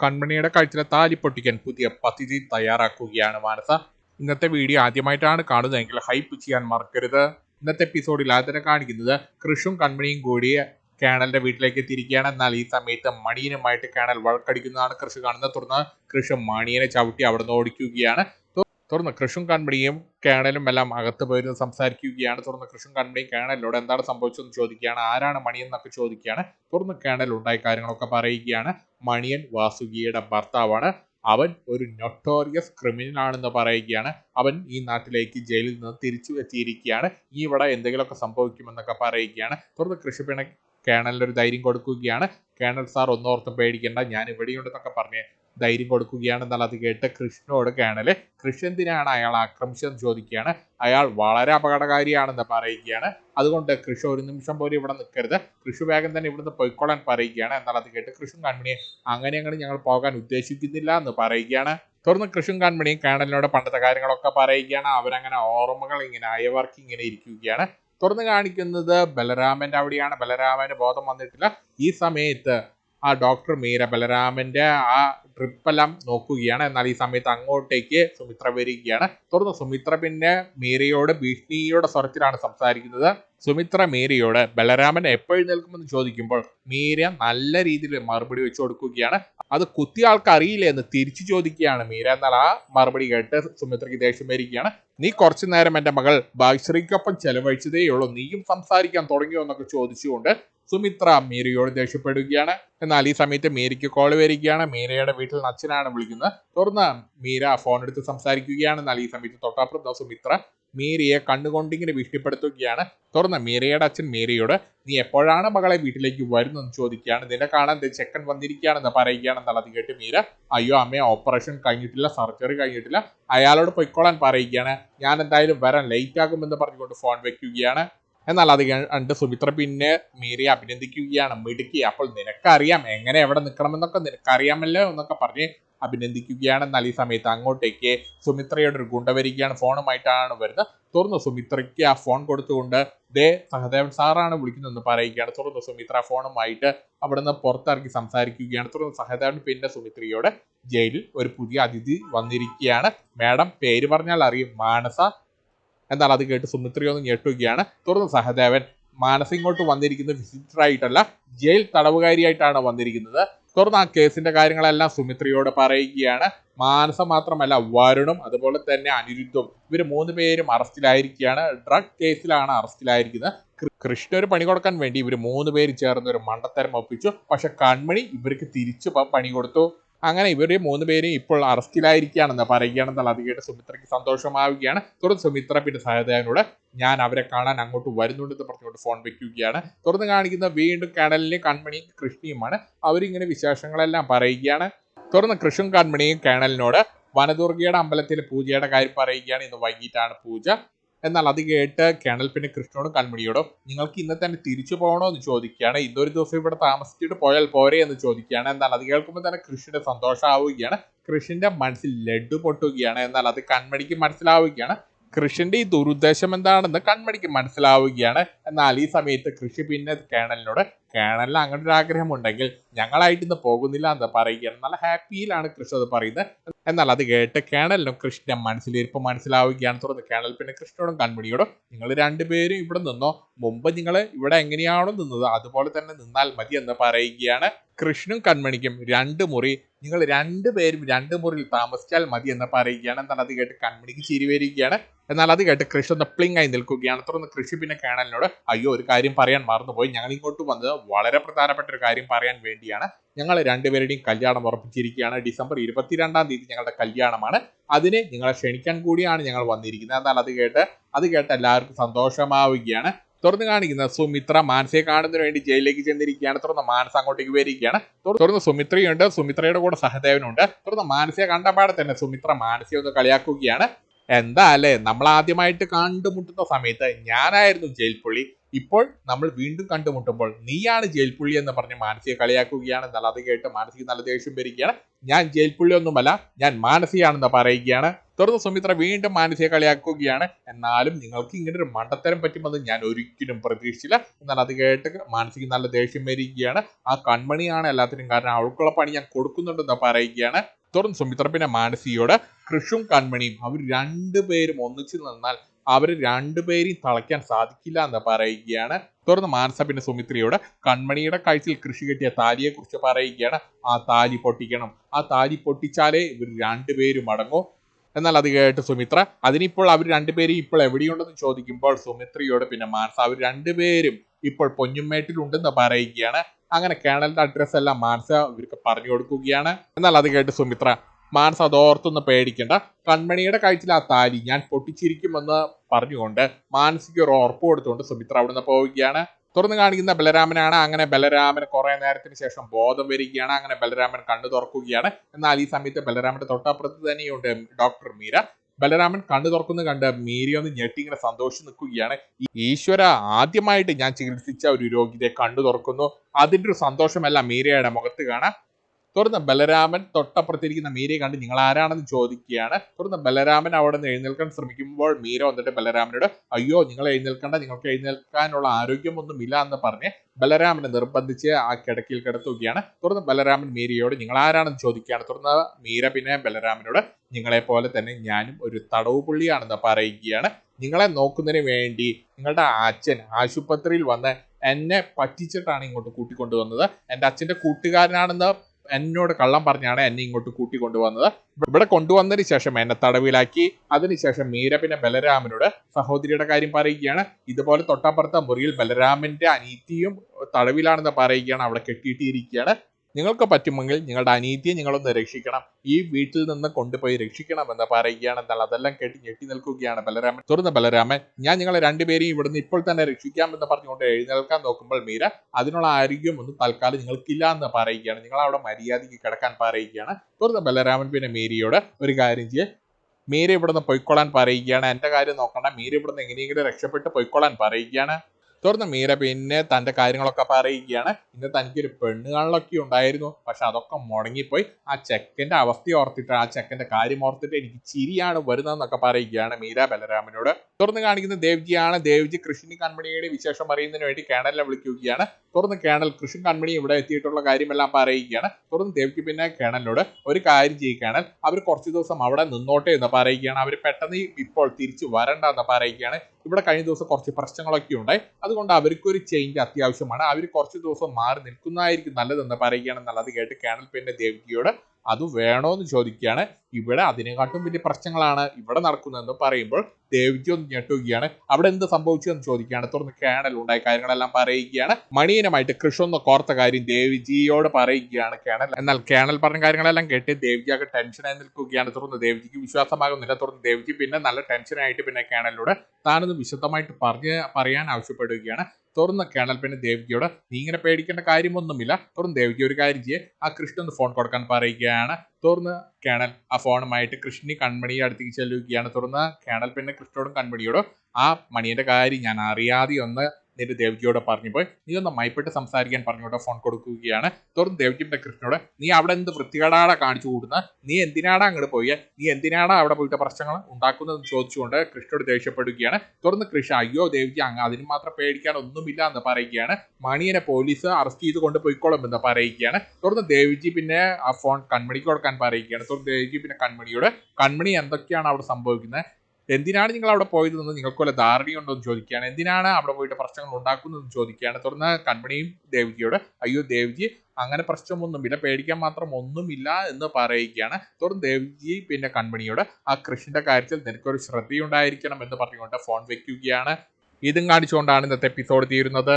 കൺമണിയുടെ കഴുത്തിലെ താലി പൊട്ടിക്കാൻ പുതിയ പദ്ധതി തയ്യാറാക്കുകയാണ് മാനസ ഇന്നത്തെ വീഡിയോ ആദ്യമായിട്ടാണ് കാണുന്നതെങ്കിൽ ഹൈപ്പ് ചെയ്യാൻ മറക്കരുത്. ഇന്നത്തെ എപ്പിസോഡിൽ ആദ്യം കാണിക്കുന്നത് കൃഷും കൺമണിയും കൂടി കേണലിന്റെ വീട്ടിലേക്ക് തിരിക്കുകയാണ് എന്നാൽ ഈ സമയത്ത് മണിയനുമായിട്ട് കേണൽ വഴക്കടിക്കുന്നതാണ് കൃഷി കാണുന്നത്. തുടർന്ന് കൃഷി മണിയനെ ചവിട്ടി അവിടുന്ന് ഓടിക്കുകയാണ്. തു- തുടർന്ന് കൃഷും കൺമണിയും കേണലും എല്ലാം അകത്ത് പോയിരുന്ന് സംസാരിക്കുകയാണ്. തുറന്ന് കൃഷും കൺമണിയും കേണലിനോട് എന്താണ് സംഭവിച്ചതെന്ന് ചോദിക്കുകയാണ്. ആരാണ് മണിയെന്നൊക്കെ ചോദിക്കുകയാണ്. തുറന്ന് കേണൽ ഉണ്ടായ കാര്യങ്ങളൊക്കെ പറയുകയാണ്. മണിയൻ വാസുകിയുടെ ഭർത്താവാണ്. അവൻ ഒരു നൊട്ടോറിയസ് ക്രിമിനൽ ആണെന്ന് പറയുകയാണ്. അവൻ ഈ നാട്ടിലേക്ക് ജയിലിൽ നിന്ന് തിരിച്ചു എത്തിയിരിക്കുകയാണ്. ഈ ഇവിടെ എന്തെങ്കിലുമൊക്കെ സംഭവിക്കുമെന്നൊക്കെ പറയുകയാണ്. തുറന്ന് കൃഷിപ്പിണ കേണലിന് ഒരു ധൈര്യം കൊടുക്കുകയാണ്. കേണൽ സാർ ഒന്നോർത്തും പേടിക്കേണ്ട. ഞാൻ ഇവിടെയുണ്ടെന്നൊക്കെ പറഞ്ഞ് ധൈര്യം കൊടുക്കുകയാണ് എന്നാൽ അത് കേട്ട് കൃഷ്ണനോട് കേണൽ. കൃഷ്ണൻ എന്തിനാണ് അയാൾ ആക്രമിച്ചതെന്ന് ചോദിക്കുകയാണ്. അയാൾ വളരെ അപകടകാരിയാണെന്ന് പറയുകയാണ്. അതുകൊണ്ട് കൃഷി ഒരു നിമിഷം പോലും ഇവിടെ നിൽക്കരുത്. കൃഷി വേഗം തന്നെ ഇവിടുന്ന് പൊയ്ക്കൊള്ളാൻ പറയുകയാണ് എന്നാൽ അത് കേട്ട് കൃഷ്ണൻ കൺമണിയെ അങ്ങനെ അങ്ങനെ ഞങ്ങൾ പോകാൻ ഉദ്ദേശിക്കുന്നില്ല എന്ന് പറയുകയാണ്. തുടർന്ന് കൃഷ്ണൻ കാൺമണി കേണലിനോട് പണ്ടത്തെ കാര്യങ്ങളൊക്കെ പറയുകയാണ്. അവരങ്ങനെ ഓർമ്മകൾ ഇങ്ങനെ അയവർക്ക് ഇങ്ങനെ ഇരിക്കുകയാണ്. തുറന്ന് കാണിക്കുന്നത് ബലരാമന്റെ അവിടെയാണ്. ബലരാമന് ബോധം വന്നിട്ടില്ല. ഈ സമയത്ത് ആ ഡോക്ടർ മീര ബലരാമന്റെ ആ ട്രിപ്പെല്ലാം നോക്കുകയാണ്. എന്നാൽ ഈ സമയത്ത് അങ്ങോട്ടേക്ക് സുമിത്ര വരികയാണ്. തുടർന്ന് സുമിത്ര പിന്നെ മീരയോട് ഭീഷണിയുടെ സ്വരത്തിലാണ് സംസാരിക്കുന്നത്. സുമിത്ര മീരയോട് ബലരാമൻ എപ്പോഴുന്നേൽക്കുമെന്ന് ചോദിക്കുമ്പോൾ മീര നല്ല രീതിയിൽ മറുപടി വെച്ചു കൊടുക്കുകയാണ്. അത് കുത്തിയ ആൾക്ക് അറിയില്ല എന്ന് തിരിച്ചു ചോദിക്കുകയാണ് മീര. എന്നാൽ ആ മറുപടി കേട്ട് സുമിത്രയ്ക്ക് ദേഷ്യം വരികയാണ്. നീ കുറച്ചു നേരം എന്റെ മകൾ ഭാഗ്യശ്രീക്കൊപ്പം ചെലവഴിച്ചതേയുള്ളൂ. നീയും സംസാരിക്കാൻ തുടങ്ങിയോ? എന്നൊക്കെ ചോദിച്ചുകൊണ്ട് സുമിത്ര മീരയോട് ദേഷ്യപ്പെടുകയാണ്. എന്നാൽ ഈ സമയത്ത് മീരയ്ക്ക് കോൾ വരികയാണ്. മീരയുടെ വീട്ടിൽ അച്ഛനാണ് വിളിക്കുന്നത്. തുടർന്ന് മീര ഫോൺ എടുത്ത് സംസാരിക്കുകയാണ്. എന്നാൽ ഈ സമയത്ത് തൊട്ടപ്പുറത്ത് സുമിത്ര മീരയെ കണ്ണുകൊണ്ടിങ്ങനെ ഭീഷണിപ്പെടുത്തുകയാണ്. തുടർന്ന് മീരയുടെ അച്ഛൻ മീരയോട് നീ എപ്പോഴാണ് മകളെ വീട്ടിലേക്ക് വരുന്നതെന്ന് ചോദിക്കുകയാണ്? നിന്നെ കാണാൻ ചെക്കൻ വന്നിരിക്കുകയാണെന്ന് പറയുകയാണെന്നാൽ അത് കേട്ട് മീര അയ്യോ അമ്മയെ ഓപ്പറേഷൻ കഴിഞ്ഞിട്ടില്ല സർജറി കഴിഞ്ഞിട്ടില്ല. അയാളോട് പൊയ്ക്കോളാൻ പറയുകയാണ്. ഞാൻ എന്തായാലും വരാൻ ലേറ്റ് ആകുമെന്ന് പറഞ്ഞുകൊണ്ട് ഫോൺ വെക്കുകയാണ്. എന്നാൽ അത് കണ്ട് സുമിത്ര പിന്നെ മീരയെ അഭിനന്ദിക്കുകയാണ്. മിടുക്കി. അപ്പോൾ നിനക്കറിയാം എങ്ങനെ എവിടെ നിൽക്കണമെന്നൊക്കെ നിനക്കറിയാമല്ലോ എന്നൊക്കെ പറഞ്ഞ് അഭിനന്ദിക്കുകയാണ്. എന്നാൽ ഈ സമയത്ത് അങ്ങോട്ടേക്ക് സുമിത്രയുടെ ഒരു ഗുണ്ട വരികയാണ്. ഫോണുമായിട്ടാണ് വരുന്നത്. തുറന്ന് സുമിത്രയ്ക്ക് ആ ഫോൺ കൊടുത്തുകൊണ്ട് ദേ സഹദേവൻ സാറാണ് വിളിക്കുന്നതെന്ന് പറയുകയാണ്. തുറന്ന് സുമിത്ര ഫോണുമായിട്ട് അവിടെ നിന്ന് പുറത്തിറക്കി സംസാരിക്കുകയാണ്. തുറന്ന് സഹദേവൻ പിന്നെ സുമിത്രയോട് ജയിലിൽ ഒരു പുതിയ അതിഥി വന്നിരിക്കുകയാണ്. മാഡം പേര് പറഞ്ഞാൽ അറിയും. മാനസ എന്നാൽ അത് കേട്ട് സുമിത്രയൊന്ന് ഞെട്ടുകയാണ്. തുടർന്ന് സഹദേവൻ മാനസ ഇങ്ങോട്ട് ആയിട്ടല്ല ജയിൽ തടവുകാരിയായിട്ടാണ് വന്നിരിക്കുന്നത്. തുടർന്ന് ആ കേസിന്റെ കാര്യങ്ങളെല്ലാം സുമിത്രയോട് പറയുകയാണ്. മാനസ മാത്രമല്ല വരുണും അതുപോലെ തന്നെ അനിരുദ്ധും ഇവർ മൂന്ന് പേരും അറസ്റ്റിലായിരിക്കുകയാണ്. ഡ്രഗ് കേസിലാണ് അറസ്റ്റിലായിരിക്കുന്നത്. കൃഷ്ണ ഒരു പണി കൊടുക്കാൻ വേണ്ടി ഇവർ മൂന്ന് പേര് ചേർന്ന് ഒരു മണ്ടത്തരം ഒപ്പിച്ചു. പക്ഷെ കൺമണി ഇവർക്ക് തിരിച്ചു പണി കൊടുത്തു. അങ്ങനെ ഇവരുടെ മൂന്ന് പേരും ഇപ്പോൾ അറസ്റ്റിലായിരിക്കുകയാണെന്ന് പറയുകയാണെന്നുള്ള അത് കേട്ട് സുമിത്രയ്ക്ക് സന്തോഷമാവുകയാണ്. തുടർന്ന് സുമിത്ര പിന്നെ സഹദേവനോട് ഞാൻ അവരെ കാണാൻ അങ്ങോട്ട് വരുന്നുണ്ടെന്ന് പറഞ്ഞുകൊണ്ട് ഫോൺ വെക്കുകയാണ്. തുടർന്ന് കാണിക്കുന്ന വീണ്ടും കടലിലെ കൺമണിയും കൃഷ്ണിയുമാണ്. അവരിങ്ങനെ വിശേഷങ്ങളെല്ലാം പറയുകയാണ്. തുടർന്ന് കൃഷ്ണൻ കൺമണിയും കേണലിനോട് വനദുർഗയുടെ അമ്പലത്തിലെ പൂജയുടെ കാര്യം പറയുകയാണ്. ഇന്ന് വൈകിട്ടാണ് പൂജ. എന്നാൽ അത് കേട്ട് കേണൽ പിന്നെ കൃഷ്ണനോടും കൺമണിയോടും നിങ്ങൾക്ക് ഇന്ന് തന്നെ തിരിച്ചു പോകണോ? എന്ന് ചോദിക്കുകയാണ്. ഇന്നൊരു ദിവസം ഇവിടെ താമസിച്ചിട്ട് പോയാൽ പോരെ എന്ന് ചോദിക്കുകയാണ്. എന്നാൽ അത് കേൾക്കുമ്പോൾ തന്നെ കൃഷിയുടെ സന്തോഷമാവുകയാണ് കൃഷിന്റെ മനസ്സിൽ ലഡു പൊട്ടുകയാണ്. എന്നാൽ അത് കൺമണിക്ക് മനസ്സിലാവുകയാണ്. കൃഷിന്റെ ഈ ദുരുദ്ദേശം എന്താണെന്ന് കൺമണിക്ക് മനസ്സിലാവുകയാണ്. എന്നാൽ ഈ സമയത്ത് കൃഷി പിന്നെ കേണലിനോട് കേണലിന് അങ്ങനെ ഒരു ആഗ്രഹം ഉണ്ടെങ്കിൽ ഞങ്ങളായിട്ട് ഇന്ന് പോകുന്നില്ല എന്ന് പറയുകയാണ്. നല്ല ഹാപ്പിയിലാണ് കൃഷി അത് പറയുന്നത്. എന്നാൽ അത് കേട്ട് കേണലിനും കൃഷ്ണ മനസ്സിലിരിപ്പ് മനസ്സിലാവുകയാണ്. തുറന്ന് കേണൽ പിന്നെ കൃഷ്ണനോടും കൺമണിയോടും നിങ്ങൾ രണ്ടുപേരും ഇവിടെ നിന്നോ മുമ്പ് നിങ്ങൾ ഇവിടെ എങ്ങനെയാണോ നിന്നത് അതുപോലെ തന്നെ നിന്നാൽ മതി എന്ന് പറയുകയാണ്. കൃഷ്ണനും കൺമണിക്കും രണ്ട് മുറി നിങ്ങൾ രണ്ടുപേരും രണ്ട് മുറിയിൽ താമസിച്ചാൽ മതി എന്ന് പറയുകയാണ്. എന്നാൽ അത് കേട്ട് കൺമണിക്ക് ചിരി വരികയാണ്. എന്നാൽ അത് കേട്ട് കൃഷ്ണ ഒന്ന് നിൽക്കുകയാണ്. തുടർന്ന് കൃഷി പിന്നെ കേണലിനോട് അയ്യോ ഒരു കാര്യം പറയാൻ മറന്നുപോയി. ഞങ്ങൾ ഇങ്ങോട്ട് വന്നത് വളരെ പ്രധാനപ്പെട്ട ഒരു കാര്യം പറയാൻ വേണ്ടിയാണ്. ഞങ്ങൾ രണ്ടുപേരുടെയും കല്യാണം ഉറപ്പിച്ചിരിക്കുകയാണ്. ഡിസംബർ ഇരുപത്തിരണ്ടാം തീയതി ഞങ്ങളുടെ കല്യാണമാണ്. അതിന് നിങ്ങളെ ക്ഷണിക്കാൻ കൂടിയാണ് ഞങ്ങൾ വന്നിരിക്കുന്നത്. എന്നാൽ അത് കേട്ട് അത് കേട്ട് എല്ലാവർക്കും സന്തോഷമാവുകയാണ്. തുറന്ന് കാണിക്കുന്ന സുമിത്ര മാനസയെ കാണുന്നതിന് വേണ്ടി ജയിലിലേക്ക് ചെന്നിരിക്കുകയാണ്. തുറന്ന് മാനസ അങ്ങോട്ടേക്ക് വരികയാണ്. തുറ- തുറന്ന് സുമിത്രയുണ്ട്. സുമിത്രയുടെ കൂടെ സഹദേവനുണ്ട്. തുറന്ന് മാനസയെ കണ്ടപാടെ തന്നെ സുമിത്ര മാനസയെ ഒന്ന് കളിയാക്കുകയാണ്. എന്താ അല്ലേ? നമ്മൾ ആദ്യമായിട്ട് കണ്ടുമുട്ടുന്ന സമയത്ത് ഞാനായിരുന്നു ജയിൽ പുള്ളി. ഇപ്പോൾ നമ്മൾ വീണ്ടും കണ്ടുമുട്ടുമ്പോൾ നീയാണ് ജയിൽപ്പുള്ളി എന്ന് പറഞ്ഞ് മാനസിക കളിയാക്കുകയാണ് അത് കേട്ട് മാനസിക നല്ല ദേഷ്യം വരികയാണ്. ഞാൻ ജയിൽപുള്ളി ഒന്നുമല്ല ഞാൻ മാനസികയാണെന്ന് പറയുകയാണ്. തുടർന്ന് സുമിത്ര വീണ്ടും മാനസിക കളിയാക്കുകയാണ്. എന്നാലും നിങ്ങൾക്ക് ഇങ്ങനെ ഒരു മണ്ടത്തരം പറ്റുമെന്ന് ഞാൻ ഒരിക്കലും പ്രതീക്ഷിച്ചില്ല. എന്നാൽ അത് കേട്ട് മാനസിക നല്ല ദേഷ്യം വരികയാണ്. ആ കൺമണിയാണ് എല്ലാത്തിനും കാരണം. അവൾക്കുള്ള പണി ഞാൻ കൊടുക്കുന്നുണ്ടെന്ന് പറയുകയാണ്. തുടർന്ന് സുമിത്ര പിന്നെ മാനസിയോട് കൃഷും കൺമണിയും അവർ രണ്ടുപേരും ഒന്നിച്ചു നിന്നാൽ അവർ രണ്ടുപേരെയും തളയ്ക്കാൻ സാധിക്കില്ല എന്ന് പറയുകയാണ്. തുടർന്ന് മാനസ പിന്നെ സുമിത്രയോട് കൺമണിയുടെ കാഴ്ചയിൽ കൃഷി കെട്ടിയ താലിയെ കുറിച്ച് പറയുകയാണ്. ആ താലി പൊട്ടിക്കണം. ആ താലി പൊട്ടിച്ചാലേ ഇവർ രണ്ടുപേരും അടങ്ങൂ എന്നാൽ അത് കേട്ട് സുമിത്ര അതിനിപ്പോൾ അവർ രണ്ടുപേരും ഇപ്പോൾ എവിടെയുണ്ടെന്ന് ചോദിക്കുമ്പോൾ സുമിത്രയോട് പിന്നെ മാനസ അവർ രണ്ടുപേരും ഇപ്പോൾ പൊന്നുമേട്ടിലുണ്ടെന്ന് പറയുകയാണ്. അങ്ങനെ കേണലിന്റെ അഡ്രസ് എല്ലാം മാനസ ഇവർക്ക് പറഞ്ഞു കൊടുക്കുകയാണ്. എന്നാൽ അത് കേട്ട് സുമിത്ര മാനസ അതോർത്തൊന്ന് പേടിക്കണ്ട. കൺമണിയുടെ കഴിച്ചിൽ ആ താലി ഞാൻ പൊട്ടിച്ചിരിക്കുമെന്ന് പറഞ്ഞുകൊണ്ട് മാനസിക ഒരു ഉറപ്പ് കൊടുത്തുകൊണ്ട് സുമിത്ര അവിടുന്ന് പോവുകയാണ്. തുറന്നു കാണിക്കുന്ന ബലരാമനാണ്. അങ്ങനെ ബലരാമൻ കുറെ നേരത്തിന് ശേഷം ബോധം വരികയാണ്. അങ്ങനെ ബലരാമൻ കണ്ണു തുറക്കുകയാണ്. എന്നാൽ ഈ സമയത്ത് ബലരാമന്റെ തൊട്ടപ്പുറത്ത് തന്നെയുണ്ട് ഡോക്ടർ മീര. ബലരാമൻ കണ്ണു തുറക്കുന്നു കണ്ട് മീരി ഒന്ന് ഞെട്ടി ഇങ്ങനെ സന്തോഷിച്ച് നിൽക്കുകയാണ്. ഈശ്വര ആദ്യമായിട്ട് ഞാൻ ചികിത്സിച്ച ഒരു രോഗിയെ കണ്ണു തുറക്കുന്നു. അതിന്റെ ഒരു സന്തോഷമല്ല മീരയുടെ മുഖത്ത് കാണാം. തുറന്ന് ബലരാമൻ തൊട്ടപ്പുറത്തിരിക്കുന്ന മീരയെ കണ്ട് നിങ്ങൾ ആരാണെന്ന് ചോദിക്കുകയാണ്. തുറന്ന് ബലരാമൻ അവിടെ നിന്ന് എഴുന്നേൽക്കാൻ ശ്രമിക്കുമ്പോൾ മീര വന്നിട്ട് ബലരാമനോട് അയ്യോ നിങ്ങൾ എഴുന്നേൽക്കേണ്ട നിങ്ങൾക്ക് എഴുന്നേൽക്കാനുള്ള ആരോഗ്യമൊന്നും ഇല്ല എന്ന് പറഞ്ഞ് ബലരാമനെ നിർബന്ധിച്ച് ആ കിടക്കിൽ കിടത്തുകയാണ്. തുറന്ന് ബലരാമൻ മീരയോട് നിങ്ങൾ ആരാണെന്ന് ചോദിക്കുകയാണ്. തുറന്ന് മീര പിന്നെ ബലരാമനോട് നിങ്ങളെ പോലെ തന്നെ ഞാനും ഒരു തടവ് പുള്ളിയാണെന്ന് പറയുകയാണ്. നിങ്ങളെ നോക്കുന്നതിന് വേണ്ടി നിങ്ങളുടെ അച്ഛൻ ആശുപത്രിയിൽ വന്ന് എന്നെ പറ്റിച്ചിട്ടാണ് ഇങ്ങോട്ട് കൂട്ടിക്കൊണ്ടുവന്നത്. എന്റെ അച്ഛന്റെ കൂട്ടുകാരനാണെന്ന് എന്നോട് കള്ളം പറഞ്ഞാണ് എന്നെ ഇങ്ങോട്ട് കൂട്ടി കൊണ്ടുവന്നത് ഇവിടെ കൊണ്ടുവന്നതിന് ശേഷം എന്നെ തടവിലാക്കി. അതിനുശേഷം മീര പിന്നെ ബലരാമനോട് സഹോദരിയുടെ കാര്യം പറയുകയാണ്. ഇതുപോലെ തൊട്ടപ്പുറത്തെ മുറിയിൽ ബലരാമന്റെ അനീതിയും തടവിലാണെന്ന് പറയുകയാണ്. അവിടെ കെട്ടിയിട്ടിരിക്കുകയാണ്. നിങ്ങൾക്ക് പറ്റുമെങ്കിൽ നിങ്ങളുടെ അനീതിയെ നിങ്ങളൊന്ന് രക്ഷിക്കണം. ഈ വീട്ടിൽ നിന്ന് കൊണ്ടുപോയി രക്ഷിക്കണമെന്ന് പറയുകയാണെന്നാൽ അതെല്ലാം കേട്ട് ഞെട്ടി നിൽക്കുകയാണ് ബലരാമൻ. തുറന്ന ബലരാമൻ ഞാൻ നിങ്ങളെ രണ്ടുപേരെയും ഇവിടുന്ന് ഇപ്പോൾ തന്നെ രക്ഷിക്കാമെന്ന് പറഞ്ഞുകൊണ്ട് എഴുന്നേൽക്കാൻ നോക്കുമ്പോൾ മീര അതിനുള്ള ആരോഗ്യം ഒന്നും തൽക്കാലം നിങ്ങൾക്കില്ല എന്ന് പറയുകയാണ്. നിങ്ങൾ അവിടെ മര്യാദയ്ക്ക് കിടക്കാൻ പറയുകയാണ്. തുറന്ന ബലരാമൻ പിന്നെ മീരയോട് ഒരു കാര്യം ചെയ്യേ. മീര ഇവിടുന്ന് പൊയ്ക്കൊള്ളാൻ പറയുകയാണ്. എന്റെ കാര്യം നോക്കണ്ട. മീര ഇവിടുന്ന് എങ്ങനെയെങ്കിലും രക്ഷപ്പെട്ട് പൊയ്ക്കൊള്ളാൻ പറയുകയാണ്. തുറന്ന് മീര പിന്നെ തന്റെ കാര്യങ്ങളൊക്കെ പറയുകയാണ്. ഇന്ന് തനിക്കൊരു പെണ്ണ് കാണലൊക്കെ ഉണ്ടായിരുന്നു. പക്ഷെ അതൊക്കെ മുടങ്ങിപ്പോയി. ആ ചെക്കന്റെ അവസ്ഥ ഓർത്തിട്ട് ആ ചെക്കന്റെ കാര്യം ഓർത്തിട്ട് എനിക്ക് ചിരിയാണ് വരുന്നതെന്നൊക്കെ പറയുകയാണ് മീര ബലരാമനോട്. തുറന്ന് കാണിക്കുന്ന ദേവ്ജിയാണ്. ദേവ്ജി കൃഷ്ണി കൺമണിയുടെ വിശേഷം അറിയുന്നതിന് വേണ്ടി കേണലിനെ വിളിക്കുകയാണ്. തുറന്ന് കേണൽ കൃഷ്ണൻ കൺമണി ഇവിടെ എത്തിയിട്ടുള്ള കാര്യമെല്ലാം പറയുകയാണ്. തുറന്ന് ദേവ്ജി പിന്നെ കേണലിനോട് ഒരു കാര്യം ചെയ്യുകയാണ് അവർ കുറച്ച് ദിവസം അവിടെ നിന്നോട്ടെ എന്ന് പറയുകയാണ്. അവർ പെട്ടെന്ന് ഇപ്പോൾ തിരിച്ചു വരണ്ട എന്ന് പറയുകയാണ്. ഇവിടെ കഴിഞ്ഞ ദിവസം കുറച്ച് പ്രശ്നങ്ങളൊക്കെ ഉണ്ടായി. അതുകൊണ്ട് അവർക്കൊരു ചേഞ്ച് അത്യാവശ്യമാണ്. അവർ കുറച്ച് ദിവസം മാറി നിൽക്കുന്നതായിരിക്കും നല്ലതെന്ന് പറയുകയാണെന്നുള്ളത് കേട്ട് കേണൽ പിന്നെ ദേവ്ജിയോട് അത് വേണോ എന്ന് ചോദിക്കുകയാണ്. ഇവിടെ അതിനെക്കാട്ടും വലിയ പ്രശ്നങ്ങളാണ് ഇവിടെ നടക്കുന്നതെന്ന് പറയുമ്പോൾ ദേവിക്ക് ഒന്ന് ഞെട്ടുകയാണ്. അവിടെ എന്ത് സംഭവിച്ചു എന്ന് ചോദിക്കുകയാണ്. തുടർന്ന് കേണൽ ഉണ്ടായ കാര്യങ്ങളെല്ലാം പറയുകയാണ്. മണിയനുമായിട്ട് കൃഷൊന്ന് കോർത്ത കാര്യം ദേവിജിയോട് പറയുകയാണ് കേണൽ. എന്നാൽ കേണൽ പറഞ്ഞ കാര്യങ്ങളെല്ലാം കേട്ട് ദേവ്ജിയൊക്കെ ടെൻഷനായി നിൽക്കുകയാണ്. തുടർന്ന് ദേവിജിക്ക് വിശ്വാസമാകുന്നില്ല. തുടർന്ന് ദേവിജി പിന്നെ നല്ല ടെൻഷനായിട്ട് പിന്നെ കേണലിലൂടെ താനൊന്ന് വിശദമായിട്ട് പറഞ്ഞ് പറയാൻ ആവശ്യപ്പെടുകയാണ്. തുറന്ന് കേണൽ പിന്നെ ദേവികയോട്. നീ ഇങ്ങനെ പേടിക്കേണ്ട കാര്യമൊന്നുമില്ല. തുറന്ന് ദേവിക ഒരു കാര്യം ചെയ്യേ. ആ കൃഷ്ണ ഒന്ന് ഫോൺ കൊടുക്കാൻ പറയുകയാണ്. തുറന്ന് കേണൽ. ആ ഫോണുമായിട്ട് കൃഷ്ണി കൺമണിയുടെ അടുത്തേക്ക് ചെല്ലുകയാണ്. തുറന്ന് കേണൽ പിന്നെ കൃഷ്ണനോടും കൺമണിയോടും. ആ മണിയുടെ കാര്യം ഞാൻ അറിയാതെ ഒന്ന് നിന്റെ ദേവ്ജിയോട് പറഞ്ഞു പോയി. നീ ഒന്ന് മൈപ്പെട്ട് സംസാരിക്കാൻ പറഞ്ഞുകൊണ്ട് ഫോൺ കൊടുക്കുകയാണ്. തുടർന്ന് ദേവ്ജിയുടെ കൃഷ്ണനോട് നീ അവിടെ എന്ത് വൃത്തികേടാട കാണിച്ചു കൂടുന്ന? നീ എന്തിനാടാ അങ്ങോട്ട് പോയി? നീ എന്തിനാടാ അവിടെ പോയിട്ട് പ്രശ്നങ്ങൾ ഉണ്ടാക്കുന്നതെന്ന് ചോദിച്ചുകൊണ്ട് കൃഷ്ണോട് ദേഷ്യപ്പെടുകയാണ്. തുടർന്ന് കൃഷ്ണ അയ്യോ ദേവ്ജി അങ്ങ് അതിന് മാത്രം പേടിക്കാൻ ഒന്നുമില്ല എന്ന് പറയുകയാണ്. മണിയനെ പോലീസ് അറസ്റ്റ് ചെയ്ത് കൊണ്ട് പോയിക്കോളും എന്ന് പറയുകയാണ്. തുടർന്ന് ദേവ്ജി പിന്നെ ആ ഫോൺ കൺമണിക്ക് കൊടുക്കാൻ പറയുകയാണ്. തുടർന്ന് ദേവ്ജി പിന്നെ കൺമണിയോട് കൺമണി എന്തൊക്കെയാണ് അവിടെ സംഭവിക്കുന്നത് എന്തിനാണ് നിങ്ങൾ അവിടെ പോയതെന്ന് നിങ്ങൾക്ക് വല്ല ധാരണയുണ്ടോ എന്ന് ചോദിക്കുകയാണ്. എന്തിനാണ് അവിടെ പോയിട്ട് പ്രശ്നങ്ങൾ ഉണ്ടാക്കുന്നതെന്ന് ചോദിക്കുകയാണ്. തുടർന്ന് കൺമണിയും ദേവ്ജിയോട് അയ്യോ ദേവ്ജി അങ്ങനെ പ്രശ്നമൊന്നും ഇല്ല പേടിക്കാൻ മാത്രം ഒന്നുമില്ല എന്ന് പറയുകയാണ്. തുടർന്ന് ദേവ്ജി പിന്നെ കൺമണിയോട് ആ കൃഷിന്റെ കാര്യത്തിൽ നിനക്കൊരു ശ്രദ്ധയുണ്ടായിരിക്കണം എന്ന് പറഞ്ഞുകൊണ്ട് ഫോൺ വെക്കുകയാണ്. ഇതും കാണിച്ചുകൊണ്ടാണ് ഇന്നത്തെ എപ്പിസോഡ് തീരുന്നത്.